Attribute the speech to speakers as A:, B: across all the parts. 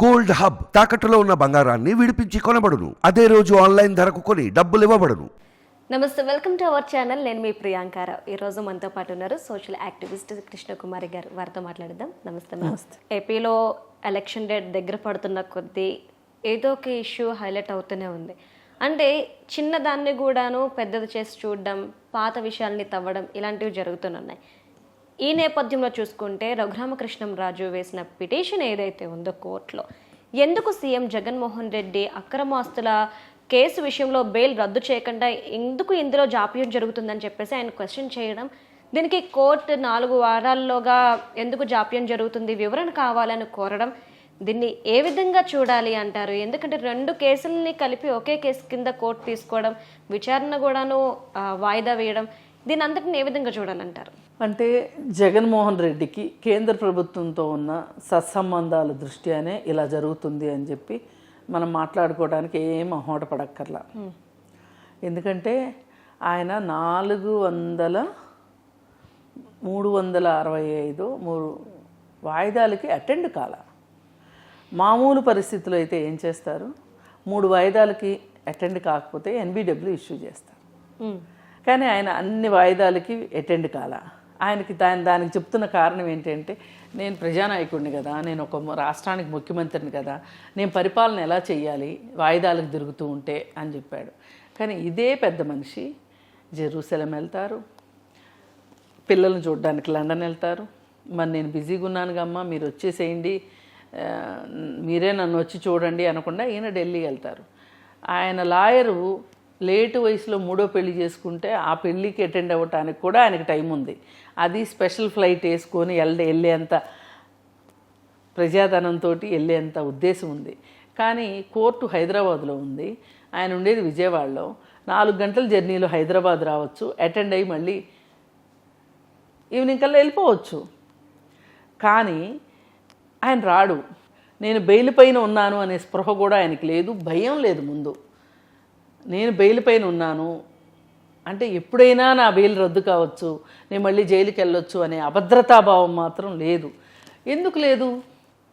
A: Gold hub తాకట్టులో ఉన్న బంగారాన్ని విడిపించి కొనబడును. అదే రోజు ఆన్లైన్ ధరకు కొని డబ్బులు ఇవ్వబడును.
B: నమస్తే వెల్కమ్ టు అవర్ ఛానల్. నేను మీ ప్రియాంకారావు ఈ రోజు మనతో పాటు ఉన్నారు సోషల్ యాక్టివిస్ట్ కృష్ణకుమారి గారు. వారితో మాట్లాడదాం. నమస్తే మ్యామ్ ఏపీలో ఎలక్షన్ డేట్ దగ్గర పడుతున్న కొద్దీ ఏదో ఒక ఇష్యూ హైలైట్ అవుతూనే ఉంది. అంటే చిన్నదాన్ని కూడాను పెద్దది చేసి చూడడం పాత విషయాల్ని తవ్వడం ఇలాంటివి జరుగుతున్నాయి ఈ నేపథ్యంలో చూసుకుంటే రఘురామకృష్ణం రాజు వేసిన పిటిషన్ ఏదైతే ఉందో కోర్టులో. ఎందుకు సీఎం జగన్మోహన్ రెడ్డి అక్రమాస్తుల కేసు విషయంలో బెయిల్ రద్దు చేయకుండా ఎందుకు ఇందులో జాప్యం జరుగుతుందని చెప్పేసి ఆయన క్వశ్చన్ చేయడం దీనికి కోర్టు నాలుగు వారాల్లోగా ఎందుకు జాప్యం జరుగుతుంది వివరణ కావాలని కోరడం దీన్ని ఏ విధంగా చూడాలి అంటారు? ఎందుకంటే రెండు కేసుల్ని కలిపి ఒకే కేసు కింద కోర్టు తీసుకోవడం విచారణ కూడాను వాయిదా వేయడం దీని అంతటిని ఏ విధంగా చూడాలంటారు?
C: అంటే జగన్మోహన్ రెడ్డికి కేంద్ర ప్రభుత్వంతో ఉన్న సత్సంబంధాల దృష్ట్యానే ఇలా జరుగుతుంది అని చెప్పి మనం మాట్లాడుకోవడానికి ఏం మొహమాట పడక్కర్లా. ఎందుకంటే ఆయన నాలుగు వందల మూడు వందల అరవై ఐదు మూడు వాయిదాలకి అటెండ్ కాల. మామూలు పరిస్థితుల్లో అయితే ఏం చేస్తారు? మూడు వాయిదాలకి అటెండ్ కాకపోతే ఎన్బిడబ్ల్యూ ఇష్యూ చేస్తారు. కానీ ఆయన అన్ని వాయిదాలకి అటెండ్ కాల. ఆయనకి దాని దానికి చెప్తున్న కారణం ఏంటంటే నేను ప్రజానాయకుడిని కదా నేను ఒక రాష్ట్రానికి ముఖ్యమంత్రిని కదా నేను పరిపాలన ఎలా చేయాలి వాయిదాలకు తిరుగుతూ ఉంటే అని చెప్పాడు. కానీ ఇదే పెద్ద మనిషి జెరూసలం వెళ్తారు పిల్లల్ని చూడడానికి లండన్ వెళ్తారు. మరి నేను బిజీగా ఉన్నాను కమ్మా మీరు వచ్చేసేయండి మీరే నన్ను వచ్చి చూడండి అనకుండా ఈయన ఢిల్లీ వెళ్తారు. ఆయన లాయరు లేటు వయసులో మూడో పెళ్ళి చేసుకుంటే ఆ పెళ్ళికి అటెండ్ అవ్వటానికి కూడా ఆయనకి టైం ఉంది. అది స్పెషల్ ఫ్లైట్ వేసుకొని వెళ్ళే వెళ్ళేంత ప్రజాధనంతో వెళ్ళేంత ఉద్దేశం ఉంది. కానీ కోర్టు హైదరాబాద్లో ఉంది. ఆయన ఉండేది విజయవాడలో. నాలుగు గంటల జర్నీలో హైదరాబాద్ రావచ్చు అటెండ్ అయ్యి మళ్ళీ ఈవినింగ్ కల్లా వెళ్ళిపోవచ్చు. కానీ ఆయన రాడు. నేను బెయిల్ పైన ఉన్నాను అనే స్పృహ కూడా ఆయనకి లేదు భయం లేదు ముందు. నేను బెయిల్ పైన ఉన్నాను. అంటే ఎప్పుడైనా నా బెయిల్ రద్దు కావచ్చు నేను మళ్ళీ జైలుకి వెళ్ళొచ్చు అనే అభద్రతాభావం మాత్రం లేదు. ఎందుకు లేదు?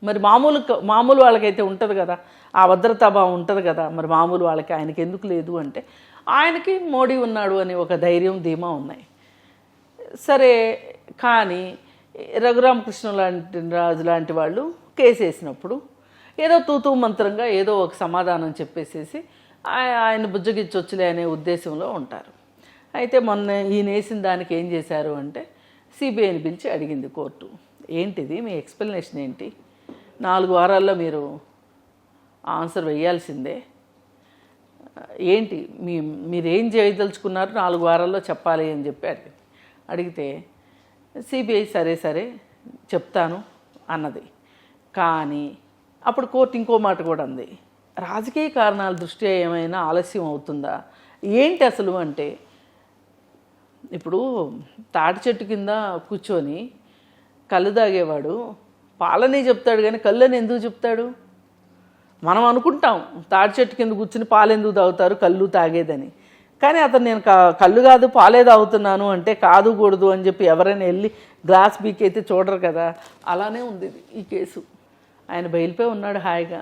C: మరి మామూలు మామూలు వాళ్ళకైతే ఉంటుంది కదా ఆ అభద్రతాభావం ఉంటుంది కదా మరి మామూలు వాళ్ళకి ఆయనకి ఎందుకు లేదు అంటే ఆయనకి మోడీ ఉన్నాడు అని ఒక ధైర్యం ధీమా ఉన్నాయి. సరే కానీ రఘురామకృష్ణ లాంటి రాజు లాంటి వాళ్ళు కేసు వేసినప్పుడు ఏదో తూతూ మంత్రంగా ఏదో ఒక సమాధానం చెప్పేసేసి ఆయన బుజ్జగిచ్చొచ్చులే అనే ఉద్దేశంలో ఉంటారు. అయితే మొన్న ఈయన వేసిన దానికి ఏం చేశారు అంటే సిబిఐని పిలిచి అడిగింది కోర్టు. ఏంటిది? మీ ఎక్స్ప్లెనేషన్ ఏంటి? నాలుగు వారాల్లో మీరు ఆన్సర్ వేయాల్సిందే. ఏంటి? మీ మీరేం చేయదలుచుకున్నారు? నాలుగు వారాల్లో చెప్పాలి అని చెప్పి అడిగింది. అడిగితే సిబిఐ సరే సరే చెప్తాను అన్నది. కానీ అప్పుడు కోర్టు ఇంకో మాట కూడా అంది. రాజకీయ కారణాల దృష్ట్యా ఏమైనా ఆలస్యం అవుతుందా? ఏంటి అసలు అంటే ఇప్పుడు తాటి చెట్టు కింద కూర్చొని కళ్ళు తాగేవాడు పాలని చెప్తాడు కానీ కళ్ళని ఎందుకు చెప్తాడు? మనం అనుకుంటాం తాటి చెట్టు కింద కూర్చుని పాలు ఎందుకు తాగుతారు కళ్ళు తాగేదని. కానీ అతను నేను కళ్ళు కాదు పాలే తాగుతున్నాను అంటే కాదు కూడదు అని చెప్పి ఎవరైనా వెళ్ళి గ్లాస్ బీక్ అయితే చూడరు కదా. అలానే ఉంది ఈ కేసు. ఆయన బయలుపై ఉన్నాడు హాయిగా.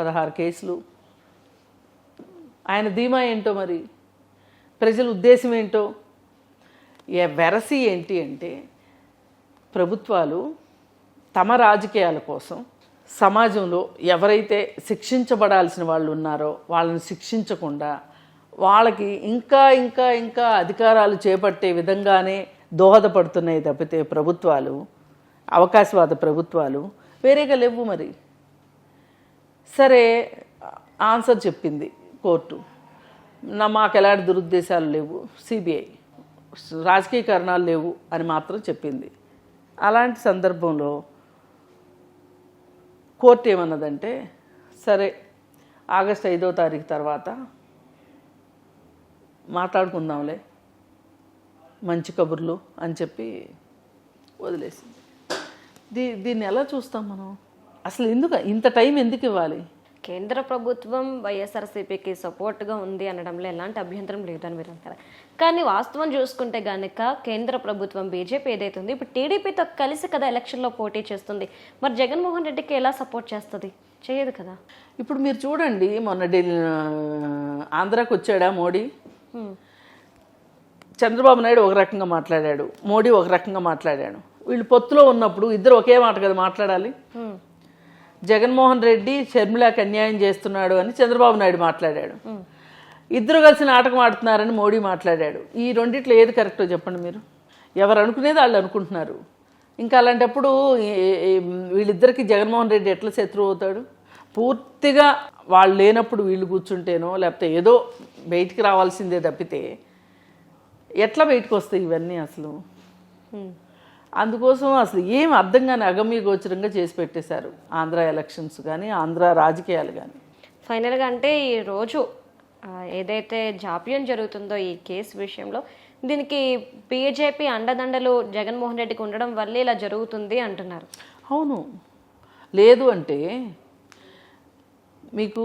C: పదహారు కేసులు. ఆయన ధీమా ఏంటో మరి? ప్రజల ఉద్దేశం ఏంటో? వెరసి ఏంటి అంటే ప్రభుత్వాలు తమ రాజకీయాల కోసం సమాజంలో ఎవరైతే శిక్షించబడాల్సిన వాళ్ళు ఉన్నారో వాళ్ళని శిక్షించకుండా వాళ్ళకి ఇంకా ఇంకా ఇంకా అధికారాలు చేపట్టే విధంగానే దోహదపడుతున్నాయి తప్పితే ప్రభుత్వాలు అవకాశవాద ప్రభుత్వాలు వేరేగా లేవు మరి. సరే ఆన్సర్ చెప్పింది కోర్టు. నా మాకు ఎలాంటి దురుద్దేశాలు లేవు. సిబిఐ. రాజకీయ కారణాలు లేవు అని మాత్రం చెప్పింది. అలాంటి సందర్భంలో కోర్టు ఏమన్నదంటే సరే ఆగస్ట్ ఐదో తారీఖు తర్వాత మాట్లాడుకుందాంలే మంచి కబుర్లు అని చెప్పి వదిలేసింది. దీ దీన్ని ఎలా చూస్తాం మనం? అసలు ఎందుకు ఇంత టైం ఎందుకు ఇవ్వాలి?
B: కేంద్ర ప్రభుత్వం వైఎస్ఆర్సీపీకి సపోర్ట్గా ఉంది అనడంలో ఎలాంటి అభ్యంతరం లేదని మీరు అంటారు? కానీ వాస్తవం చూసుకుంటే గనుక కేంద్ర ప్రభుత్వం బీజేపీ ఏదైతే ఉందో ఇప్పుడు టీడీపీతో కలిసి కదా ఎలక్షన్లో పోటీ చేస్తుంది. మరి జగన్మోహన్ రెడ్డికి ఎలా సపోర్ట్ చేస్తుంది? చేయదు కదా?
C: ఇప్పుడు మీరు చూడండి మొన్న ఢిల్లీ ఆంధ్రాకి వచ్చాడా మోడీ. చంద్రబాబు నాయుడు ఒక రకంగా మాట్లాడాడు. మోడీ ఒక రకంగా మాట్లాడాడు. వీళ్ళు పొత్తులో ఉన్నప్పుడు ఇద్దరు ఒకే మాట కదా మాట్లాడాలి. జగన్మోహన్ రెడ్డి షర్మిలాకి అన్యాయం చేస్తున్నాడు అని చంద్రబాబు నాయుడు మాట్లాడాడు. ఇద్దరు కలిసి నాటకం ఆడుతున్నారని మోడీ మాట్లాడాడు. ఈ రెండిట్లో ఏది కరెక్టో చెప్పండి మీరు? ఎవరు అనుకునేది వాళ్ళు అనుకుంటున్నారు. ఇంకా అలాంటప్పుడు వీళ్ళిద్దరికి జగన్మోహన్ రెడ్డి ఎట్లా శత్రువు అవుతాడు? పూర్తిగా వాళ్ళు లేనప్పుడు వీళ్ళు కూర్చుంటేనో లేకపోతే ఏదో బయటికి రావాల్సిందే తప్పితే ఎట్లా బయటకు వస్తాయి ఇవన్నీ అసలు? అందుకోసం అసలు ఏం అర్థం కాని అగమ్య గోచరంగా చేసి పెట్టేశారు. ఆంధ్ర ఎలక్షన్స్ కానీ ఆంధ్ర రాజకీయాలు కానీ
B: ఫైనల్గా అంటే ఈ రోజు ఏదైతే జాప్యం జరుగుతుందో ఈ కేసు విషయంలో దీనికి బీజేపీ అండదండలు జగన్మోహన్ రెడ్డికి ఉండడం వల్లే ఇలా జరుగుతుంది అంటున్నారు.
C: అవును. లేదు అంటే మీకు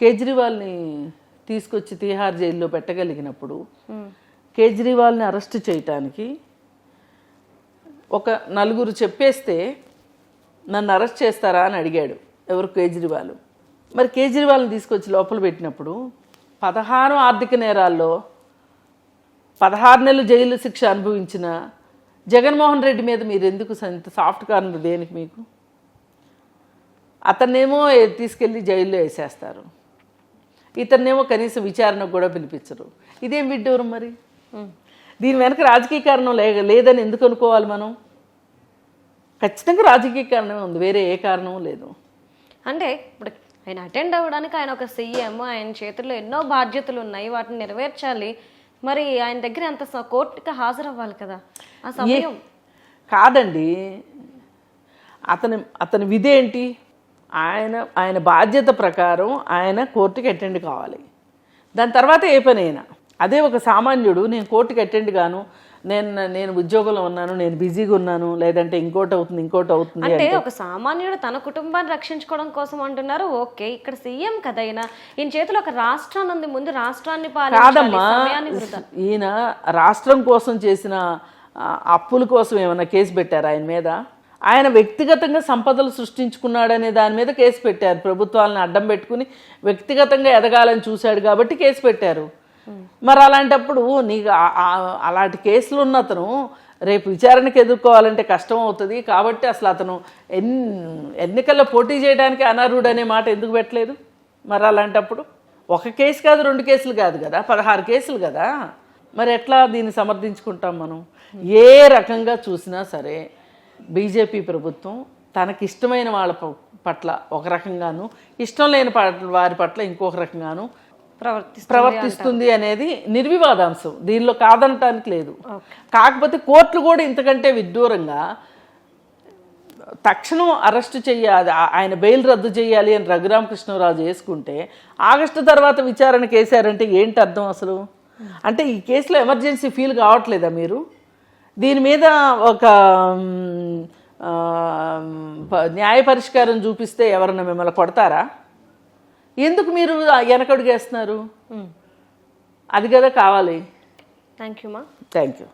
C: కేజ్రీవాల్ని తీసుకొచ్చి తిహార్ జైల్లో పెట్టగలిగినప్పుడు కేజ్రీవాల్ని అరెస్ట్ చేయటానికి ఒక నలుగురు చెప్పేస్తే నన్ను అరెస్ట్ చేస్తారా అని అడిగాడు ఎవరు కేజ్రీవాల్. మరి కేజ్రీవాల్ని తీసుకొచ్చి లోపల పెట్టినప్పుడు పదహారు ఆర్థిక నేరాల్లో పదహారు నెలలు జైలు శిక్ష అనుభవించిన జగన్మోహన్ రెడ్డి మీద మీరు ఎందుకు ఇంత సాఫ్ట్ కార్నర్ దేనికి మీకు? అతన్నేమో తీసుకెళ్ళి జైల్లో వేసేస్తారు. ఇతన్నేమో కనీసం విచారణకు కూడా పిలిపించరు. ఇదేం విడ్డూరం మరి? దీని వెనక రాజకీయ కారణం లే లేదని ఎందుకు అనుకోవాలి మనం? ఖచ్చితంగా రాజకీయ కారణమే ఉంది. వేరే ఏ కారణం లేదు.
B: అంటే ఇప్పుడు ఆయన అటెండ్ అవ్వడానికి ఆయన ఒక సీఎం ఆయన చేతుల్లో ఎన్నో బాధ్యతలు ఉన్నాయి. వాటిని నెరవేర్చాలి. మరి ఆయన దగ్గర అంత కోర్టుకి హాజరవ్వాలి కదా. ఆ సమయం.
C: కాదండి. అతని అతని విధి ఏంటి? ఆయన ఆయన బాధ్యత ప్రకారం ఆయన కోర్టుకి అటెండ్ కావాలి. దాని తర్వాత ఏ పని అయినా అదే ఒక సామాన్యుడు నేను కోర్టుకి అటెండ్ గాను నేను నేను ఉద్యోగంలో ఉన్నాను నేను బిజీగా ఉన్నాను లేదంటే ఇంకోటి అవుతుంది ఇంకోటి అవుతుంది
B: అంటే ఒక సామాన్యుడు తన కుటుంబాన్ని రక్షించుకోవడం కోసం అంటున్నారు. ఓకే ఇక్కడ సీఎం కదా ఈయన. ఈయన చేతిలో ఒక రాష్ట్రాన్ని ఉంది. ముందు రాష్ట్రాన్ని
C: కాదమ్మా ఈయన రాష్ట్రం కోసం చేసిన అప్పుల కోసం ఏమైనా కేసు పెట్టారు ఆయన మీద? ఆయన వ్యక్తిగతంగా సంపదలు సృష్టించుకున్నాడనే దాని మీద కేసు పెట్టారు. ప్రభుత్వాలను అడ్డం పెట్టుకుని వ్యక్తిగతంగా ఎదగాలని చూశాడు కాబట్టి కేసు పెట్టారు. మరి అలాంటప్పుడు నీకు అలాంటి కేసులు ఉన్న అతను రేపు విచారణకు ఎదుర్కోవాలంటే కష్టం అవుతుంది కాబట్టి అసలు అతను ఎన్ ఎన్నికల్లో పోటీ చేయడానికి అనర్హుడు అనే మాట ఎందుకు పెట్టలేదు? మరి అలాంటప్పుడు ఒక కేసు కాదు రెండు కేసులు కాదు కదా పదహారు కేసులు కదా. మరి ఎట్లా దీన్ని సమర్థించుకుంటాం మనం? ఏ రకంగా చూసినా సరే బీజేపీ ప్రభుత్వం తనకిష్టమైన వాళ్ళ పట్ల ఒక రకంగాను ఇష్టం లేని పట్ల వారి పట్ల ఇంకొక రకంగాను
B: ప్రవర్తిస్తుంది
C: ప్రవర్తిస్తుంది అనేది నిర్వివాదాంశం. దీనిలో కాదనటానికి లేదు. కాకపోతే కోర్టులు కూడా ఇంతకంటే విడ్డూరంగా తక్షణం అరెస్ట్ చేయాలి ఆయన బెయిల్ రద్దు చేయాలి అని రఘురామకృష్ణరాజు వేసుకుంటే ఆగస్టు తర్వాత విచారణకు వేశారంటే ఏంటి అర్థం అసలు? అంటే ఈ కేసులో ఎమర్జెన్సీ ఫీల్ కావట్లేదా మీరు? దీని మీద ఒక న్యాయ పరిష్కారం చూపిస్తే ఎవరన్నా మిమ్మల్ని కొడతారా? ఎందుకు మీరు వెనకడుగేస్తున్నారు అది కదా కావాలి.
B: థ్యాంక్ యూ మా
C: థ్యాంక్ యూ